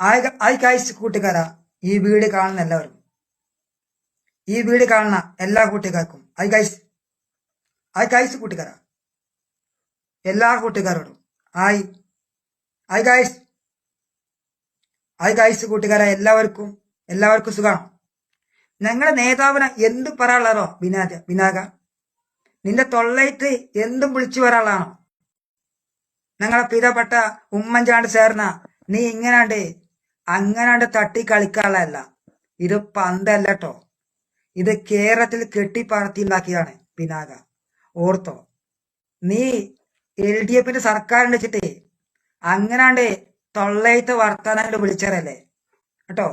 ആയി കാഴ്ച കൂട്ടുകാരാ ഈ വീട് കാണുന്ന എല്ലാവരും ഈ വീട് കാണുന്ന എല്ലാ കൂട്ടുകാർക്കും. ഐ ഗൈസ് ഐ ഗൈസ് കൂട്ടുകാരാ. എല്ലാ കൂട്ടുകാരോടും. Hi hi guys hi guys കൂട്ടുകാരാ എല്ലാവർക്കും എല്ലാവർക്കും സുഖമാണ് ഞങ്ങളുടെ നേതാവിനെ എന്ത് പറയാനുള്ളതോ വിനാജ വിനാക നിന്റെ തൊള്ളയിട്ട് എന്തും വിളിച്ചു വരാനുള്ളതാണോ ഞങ്ങളെ പ്രിയപ്പെട്ട ഉമ്മൻചാണ്ട് ചേർന്ന നീ ഇങ്ങനാണ്ട് അങ്ങനാണ്ട് തട്ടി കളിക്കാനുള്ളതല്ല ഇത് പന്തല്ല കേട്ടോ ഇത് കേരളത്തിൽ കെട്ടിപ്പറത്തിണ്ടാക്കിയതാണ് പിനാക. ഓർത്തോ? നീ എൽ ഡി എഫിന്റെ സർക്കാർ വെച്ചിട്ട് അങ്ങനാണ്ട് തൊള്ളയത്ത് വർത്താനങ്ങൾ വിളിച്ചറല്ലേ കേട്ടോ?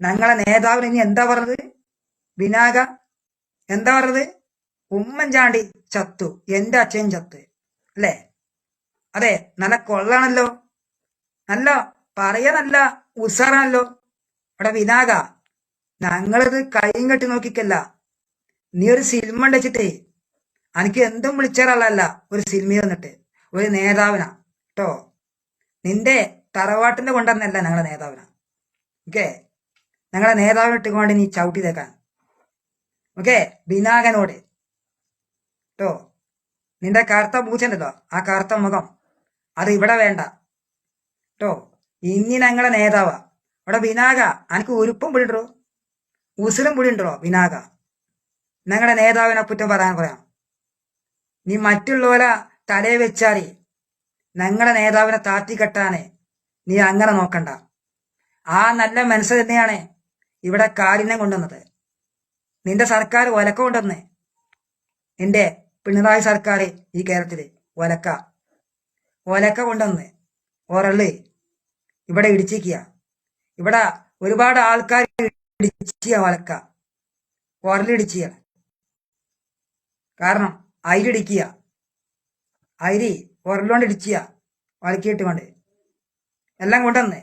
ഞങ്ങളെ നേതാവിന് ഇനി എന്താ പറഞ്ഞത്? ബിനാക എന്താ പറഞ്ഞത്? ഉമ്മൻചാണ്ടി ചത്തു. എന്റെ അച്ഛൻ ചത്ത്. അല്ലേ? അതെ നല്ല കൊള്ളാണല്ലോ. നല്ല പറയാനല്ല ഉസാറാണല്ലോ. അവിടെ വിനാക ഞങ്ങളത് കൈയും കെട്ടി നോക്കിക്കല്ല. നീ ഒരു സിനിമ ഉണ്ടച്ചിട്ടേ എനിക്ക് എന്തും വിളിച്ചാറല്ല ഒരു സിനിമ വന്നിട്ട് ഒരു നേതാവിനാ. കേട്ടോ നിന്റെ തറവാട്ടിന്റെ കൊണ്ടുവന്നല്ല ഞങ്ങളെ നേതാവിനാ. ഓക്കെ? ഞങ്ങളെ നേതാവിനെ ഇട്ടുകൊണ്ട് നീ ചവിട്ടി തേക്കാൻ. ഓക്കെ? ബിനാകനോട് കേട്ടോ നിന്റെ കറുത്ത പൂച്ചണ്ടല്ലോ ആ കറുത്ത മുഖം. അത് ഇവിടെ വേണ്ട. കേട്ടോ ഇനി ഞങ്ങളെ നേതാവാ. ഇവിടെ വിനാക അനക്ക് ഉരുപ്പും പിടിണ്ടോ ഉസിലും പിടിണ്ടോ വിനാക ഞങ്ങളുടെ നേതാവിനെ കുറ്റം പറയാൻ പറയാം. നീ മറ്റുള്ളവരെ തലയെ വെച്ചാൽ ഞങ്ങളുടെ നേതാവിനെ കെട്ടാനെ നീ അങ്ങനെ നോക്കണ്ട. ആ നല്ല മനസ്സ് തന്നെയാണ് ഇവിടെ കാലിനെ കൊണ്ടുവന്നത്. നിന്റെ സർക്കാർ ഒലക്ക കൊണ്ടുവന്ന് നിന്റെ പിണറായി സർക്കാർ ഈ കേരളത്തിൽ ഒലക്ക. ഒലക്ക കൊണ്ടുവന്ന് ഒരൾ ഇവിടെ ഇടിച്ചിക്കുക ഇവിടെ ഒരുപാട് ആൾക്കാർ ഇടിച്ചിയ വളക്ക ഒരലിടിച്ചിയ കാരണം അരിടിക്കുക അരി ഉരലോണ്ട് ഇടിച്ചിയ വളക്കിയിട്ട് കൊണ്ട്. എല്ലാം കൊണ്ടുവന്ന്.